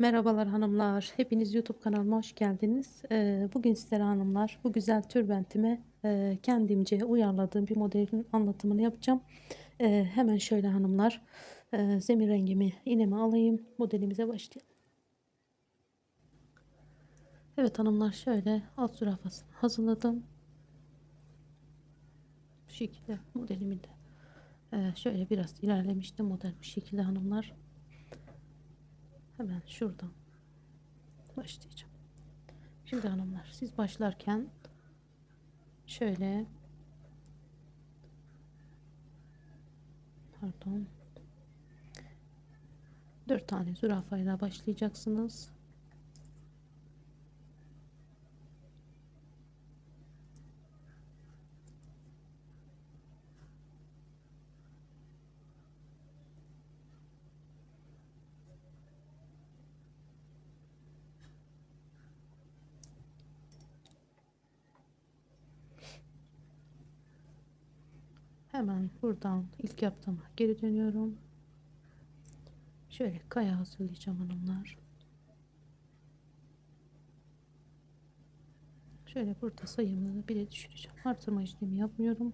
Merhabalar hanımlar. Hepiniz YouTube kanalıma hoş geldiniz. Ee, Bugün sizlere hanımlar bu güzel tülbentime e, kendimce uyarladığım bir modelin anlatımını yapacağım. Ee, Hemen şöyle hanımlar e, zemin rengimi iğneme alayım. Modelimize başlayalım. Evet hanımlar şöyle alt zürafasını hazırladım. Bu şekilde modelimi de e, şöyle biraz ilerlemiştim model bu şekilde hanımlar. Hemen şuradan başlayacağım. Şimdi hanımlar siz başlarken şöyle pardon dört tane zürafayla başlayacaksınız. Hemen buradan ilk yaptığıma geri dönüyorum. Şöyle kaya hazırlayacağım hanımlar. Şöyle burada sayımı bire düşüreceğim. Artırma işlemi yapmıyorum.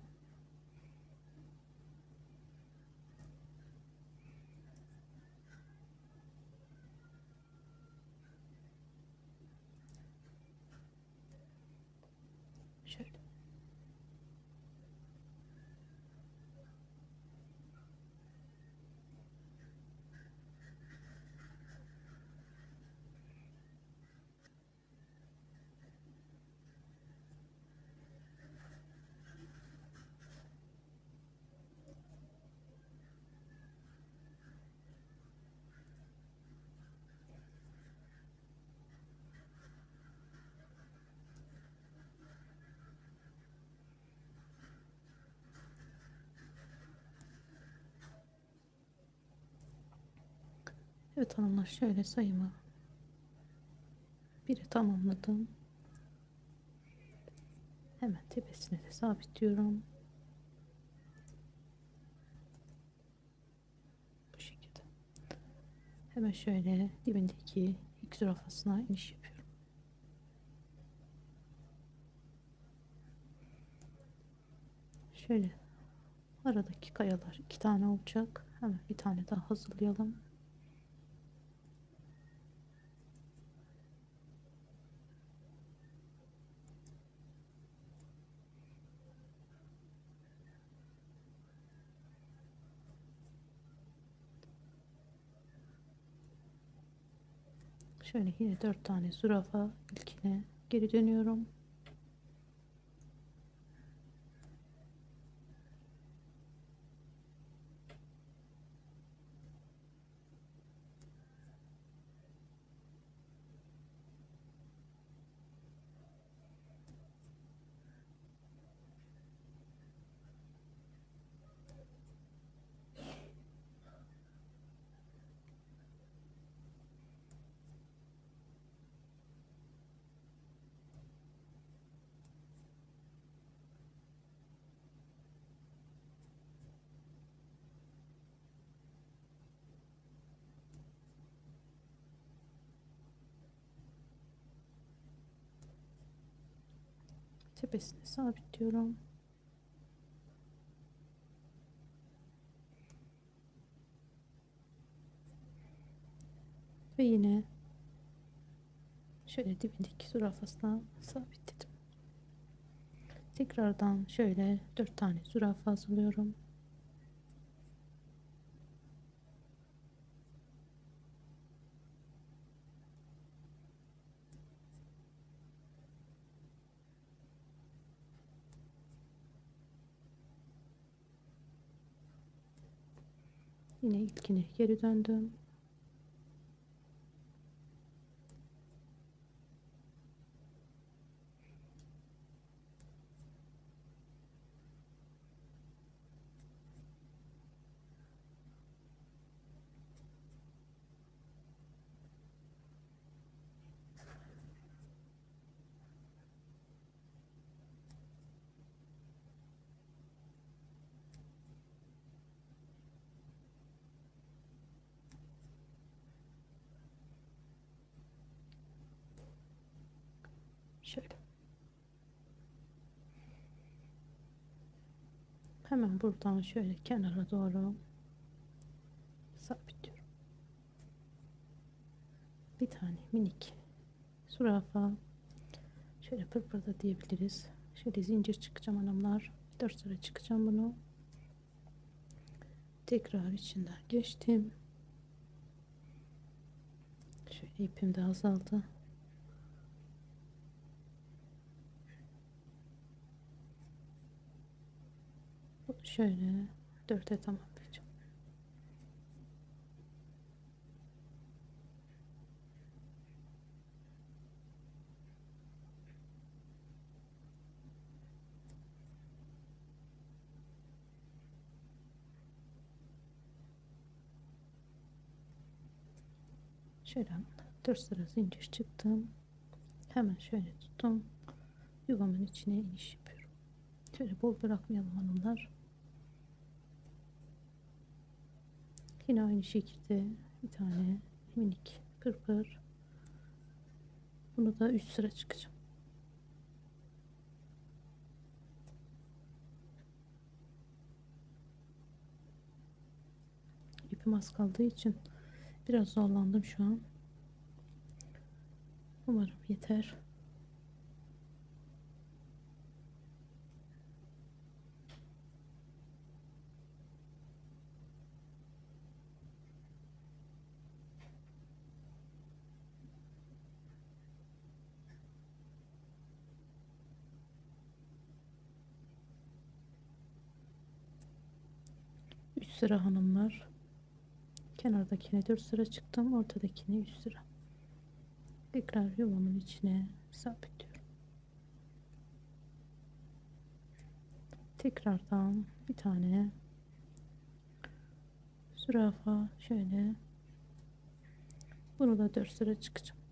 Şöyle. Evet hanımlar şöyle sayımı biri tamamladım. Hemen tepesine de sabitliyorum. Bu şekilde. Hemen şöyle dibindeki ilk zürafasına iniş yapıyorum. Şöyle aradaki kayalar iki tane olacak. Hemen bir tane daha hazırlayalım. Şöyle yine dört tane zürafa ilkine geri dönüyorum. Tepesine sabitliyorum. Ve yine şöyle dibindeki zürafasına sabitledim. Tekrardan şöyle dört tane zürafa hazırlıyorum. İlkine geri döndüm. Hemen buradan şöyle kenara doğru sabitliyorum. Bir tane minik zürafa şöyle pırpırda diyebiliriz. Şöyle zincir çıkacağım hanımlar. 4 sıra çıkacağım bunu. Tekrar içinden geçtim. Şöyle ipim de azaldı. Bunu şöyle dörte tamamlayacağım. Şöyle 4 sıra zincir çıktım. Hemen şöyle tuttum. Yuvamın içine iniş yapıyorum. Şöyle bol bırakmayalım hanımlar. Yine aynı şekilde bir tane minik pırpır. Bunu da 3 sıra çıkacağım. İpim az kaldığı için biraz zorlandım şu an. Umarım yeter. Sıra hanımlar. Kenardakine 4 sıra çıktım. Ortadakine 3 sıra. Tekrar yuvamın içine sabitliyorum. Tekrardan bir tane zürafa şöyle bunu da 4 sıra çıkacağım.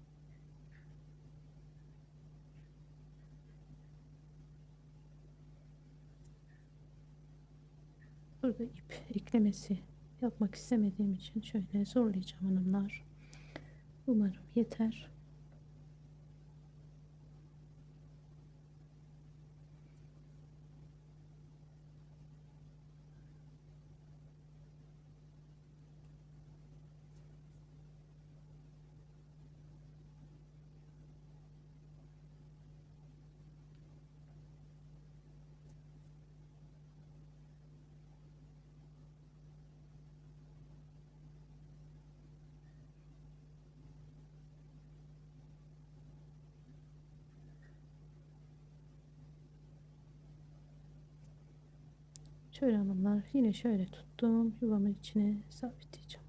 Burada ip eklemesi yapmak istemediğim için şöyle zorlayacağım hanımlar. Umarım yeter. Şöyle hanımlar yine şöyle tuttum yuvamın içine sabitleyeceğim.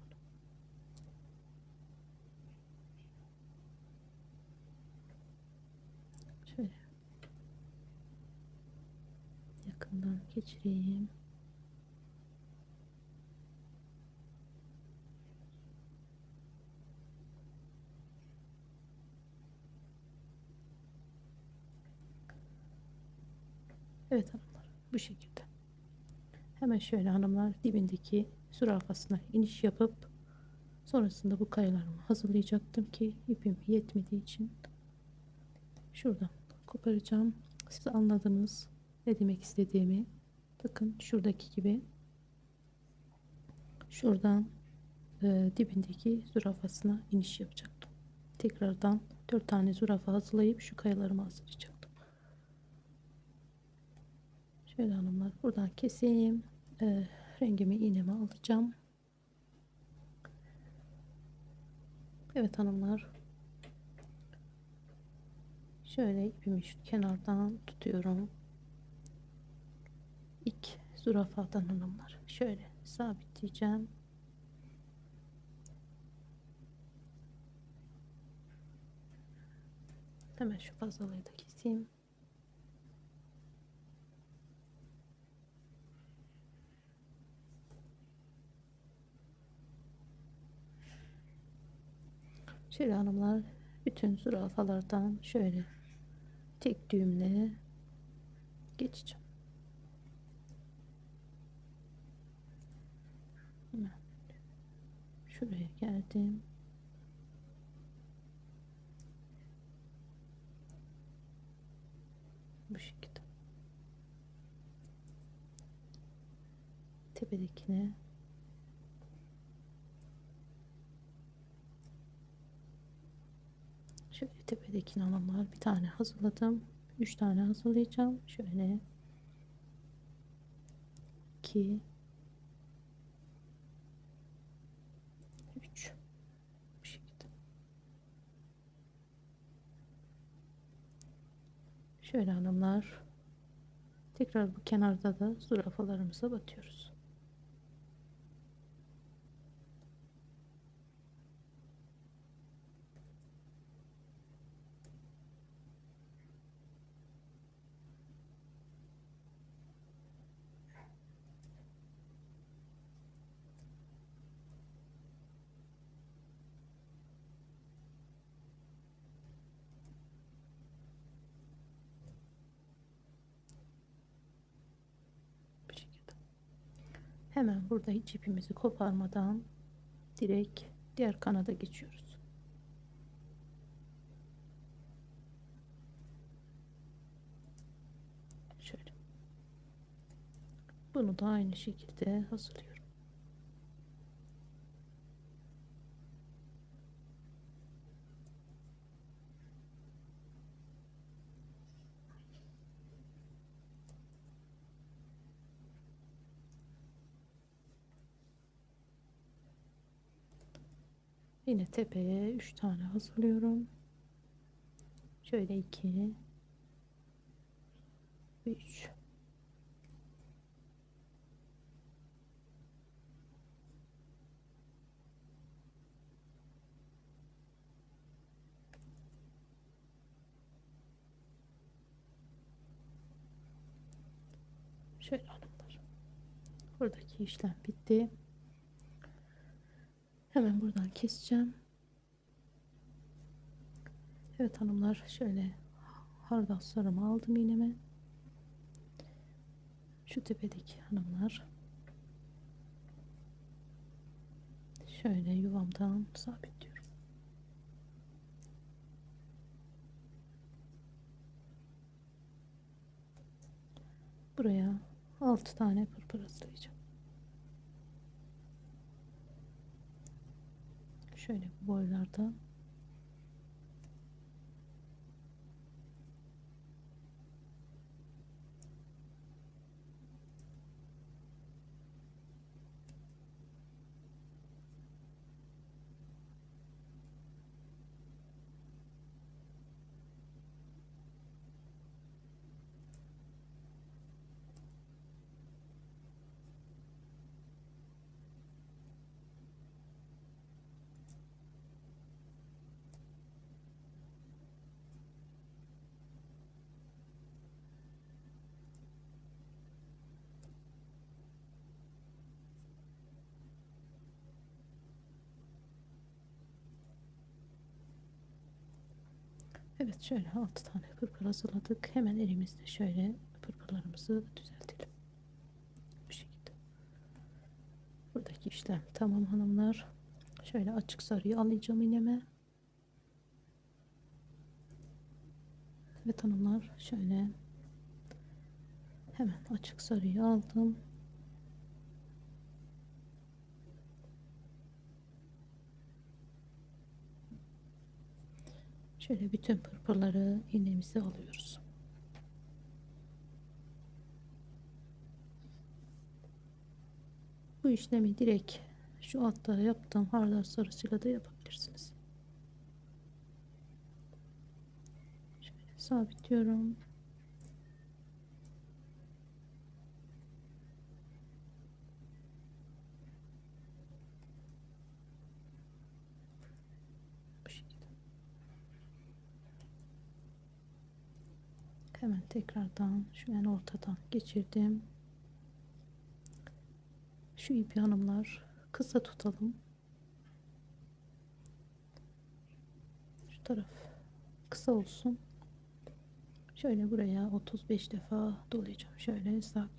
Şöyle yakından geçireyim. Evet hanımlar bu şekilde. Hemen şöyle hanımlar dibindeki zürafasına iniş yapıp sonrasında bu kayalarımı hazırlayacaktım ki ipim yetmediği için şuradan koparacağım. Siz anladınız ne demek istediğimi. Bakın şuradaki gibi şuradan e, dibindeki zürafasına iniş yapacaktım. Tekrardan 4 tane zürafa hazırlayıp şu kayalarımı hazırlayacaktım. Şöyle hanımlar buradan keseyim. E, rengimi iğneme alacağım. Evet hanımlar. Şöyle ipimi şu kenardan tutuyorum. İlk zürafadan hanımlar. Şöyle sabitleyeceğim. Hemen şu fazlalığı da keseyim. Şöyle hanımlar bütün zürafalardan şöyle tek düğümle geçeceğim. Şuraya geldim. Bu şekilde. tepedekine şöyle tepedeki hanımlar bir tane hazırladım. Üç tane hazırlayacağım. Şöyle iki üç bu şekilde. Şöyle hanımlar tekrar bu kenarda da zürafalarımıza batıyoruz. Bu şekilde. Hemen burada hiç ipimizi koparmadan direkt diğer kanada geçiyoruz. Şöyle. Bunu da aynı şekilde hazırlıyorum. Yine tepeye 3 tane hazırlıyorum. Şöyle 2 3 Şöyle hanımlar. Buradaki işlem bitti. Hemen buradan keseceğim. Evet hanımlar şöyle hardallarımı aldım iğneme. Şu tepedeki hanımlar şöyle yuvamdan sabitliyorum. Buraya 6 tane pırpır hazırlayacağım. Şöyle bu Evet şöyle 6 tane pırpır hazırladık. Hemen elimizde şöyle pırpırlarımızı düzeltelim. Bu şekilde. Buradaki işlem tamam hanımlar. Şöyle açık sarıyı alacağım iğneme. Evet hanımlar şöyle hemen açık sarıyı aldım. Şöyle bütün pırpırları iğnemize alıyoruz. Bu işlemi direkt şu altta yaptığım hardal sarısıyla da yapabilirsiniz. Şöyle sabitliyorum. Bu şekilde. Hemen tekrardan şu en ortadan geçirdim. Şu ipi hanımlar kısa tutalım. Şu taraf kısa olsun. Şöyle buraya 35 defa dolayacağım. Şöyle saat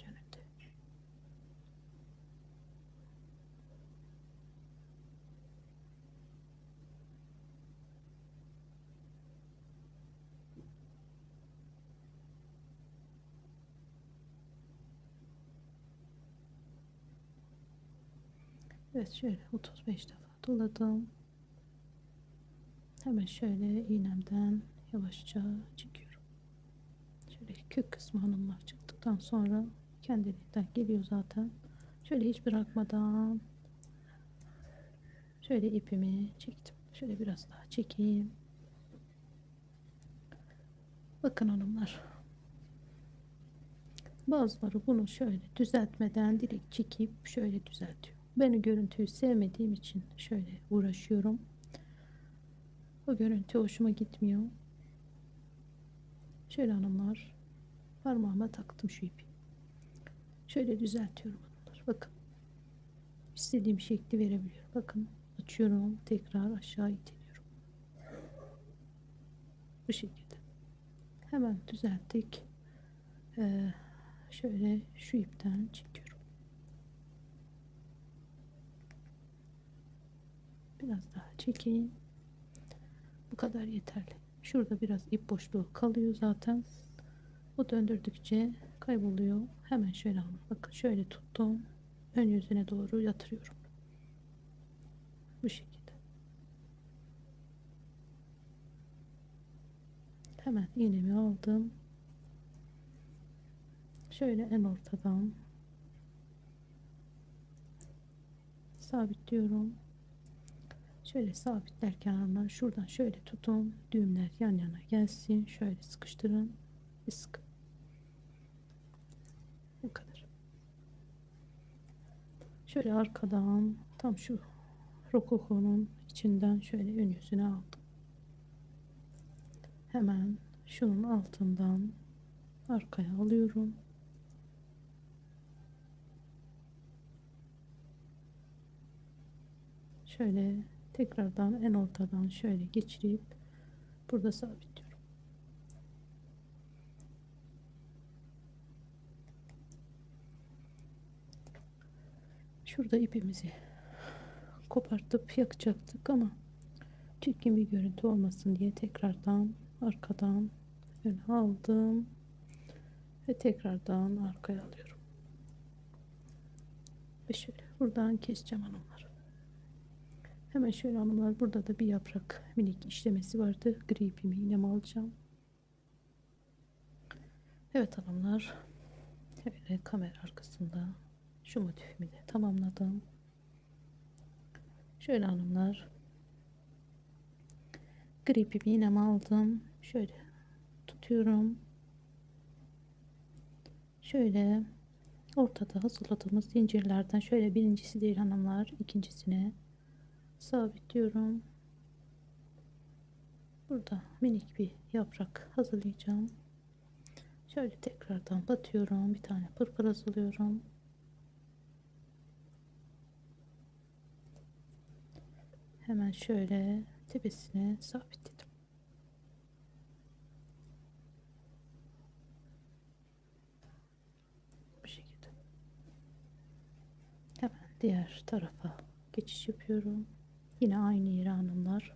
Evet şöyle 35 defa doladım. Hemen şöyle iğnemden yavaşça çekiyorum. Şöyle kök kısmı hanımlar çıktıktan sonra kendiliğinden geliyor zaten. Şöyle hiç bırakmadan şöyle ipimi çektim. Şöyle biraz daha çekeyim. Bakın hanımlar. Bazıları bunu şöyle düzeltmeden direkt çekip şöyle düzeltiyor. Ben o görüntüyü sevmediğim için şöyle uğraşıyorum. O görüntü hoşuma gitmiyor. Şöyle hanımlar parmağıma taktım şu ipi. Şöyle düzeltiyorum hanımlar. Bakın. İstediğim şekli verebiliyorum. Bakın açıyorum. Tekrar aşağı iteliyorum. Bu şekilde. Hemen düzelttik. Ee, şöyle şu ipten çekiyorum. Biraz daha çekeyim. Bu kadar yeterli. Şurada biraz ip boşluğu kalıyor zaten. O döndürdükçe kayboluyor. Hemen şöyle alın. Bakın şöyle tuttum. Ön yüzüne doğru yatırıyorum. Bu şekilde. Hemen iğnemi aldım. Şöyle en ortadan sabitliyorum. Şöyle sabitlerken hemen şuradan şöyle tutun. Düğümler yan yana gelsin. Şöyle sıkıştırın. Bir. Bu kadar. Şöyle arkadan tam şu rokokonun içinden şöyle ön yüzüne aldım. Hemen şunun altından arkaya alıyorum. Şöyle tekrardan en ortadan şöyle geçirip burada sabitliyorum. Şurada ipimizi kopartıp yakacaktık ama çirkin bir görüntü olmasın diye tekrardan arkadan öne aldım ve tekrardan arkaya alıyorum. Ve şöyle buradan keseceğim hanımlar. Hemen şöyle hanımlar burada da bir yaprak minik işlemesi vardı. Gri ipimi iğnemi alacağım. Evet hanımlar. Şöyle kamera arkasında şu motifimi de tamamladım. Şöyle hanımlar. Gri ipimi iğnemi aldım. Şöyle tutuyorum. Şöyle ortada hazırladığımız zincirlerden şöyle birincisi değil hanımlar ikincisine sabitliyorum. Burada minik bir yaprak hazırlayacağım. Şöyle tekrardan batıyorum. Bir tane pırpır hazırlıyorum. Hemen şöyle tepesine sabitledim. Bu şekilde. Hemen diğer tarafa geçiş yapıyorum. Yine aynı yere hanımlar.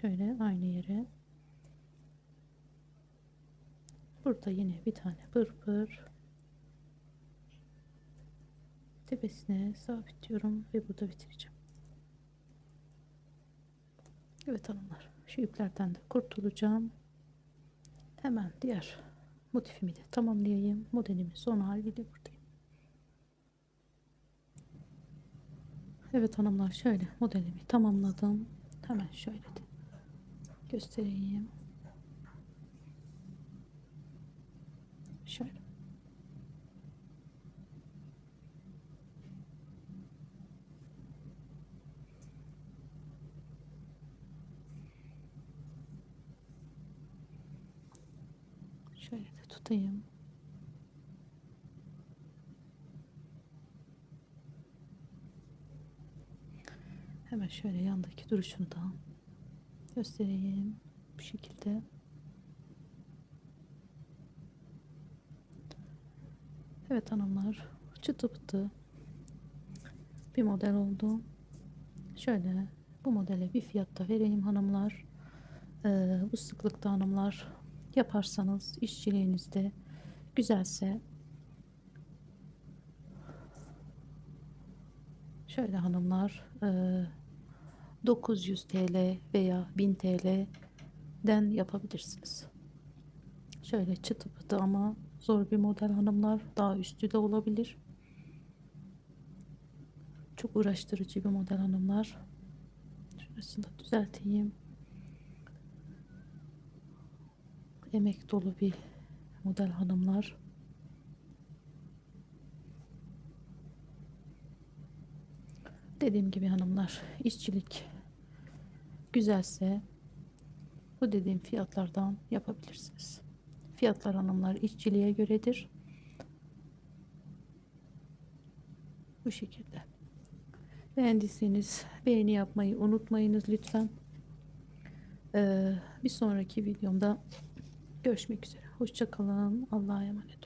Şöyle aynı yere. Burada yine bir tane pırpır. Tepesine sabitliyorum ve burada bitireceğim. Evet hanımlar. Şu iplerden de kurtulacağım. Hemen diğer motifimi de tamamlayayım. Modelimin son haliyle buradayım. Evet hanımlar şöyle modelimi tamamladım. Hemen şöyle de göstereyim. Şöyle. Şöyle de tutayım. Hemen şöyle yandaki duruşunu da göstereyim. Bu şekilde. Evet hanımlar. Çıtı pıtı bir model oldu. Şöyle bu modele bir fiyatta vereyim hanımlar. Ee, bu sıklıkta hanımlar yaparsanız işçiliğinizde güzelse Şöyle hanımlar eee, 900 TL veya 1000 TL'den yapabilirsiniz. Şöyle çıtı pıtı ama zor bir model hanımlar. Daha üstü de olabilir. Çok uğraştırıcı bir model hanımlar. Şurasını da düzelteyim. Emek dolu bir model hanımlar. Dediğim gibi hanımlar işçilik güzelse bu dediğim fiyatlardan yapabilirsiniz. Fiyatlar hanımlar işçiliğe göredir. Bu şekilde. Beğendiyseniz beğeni yapmayı unutmayınız lütfen. Ee, bir sonraki videomda görüşmek üzere. Hoşçakalın. Allah'a emanet olun.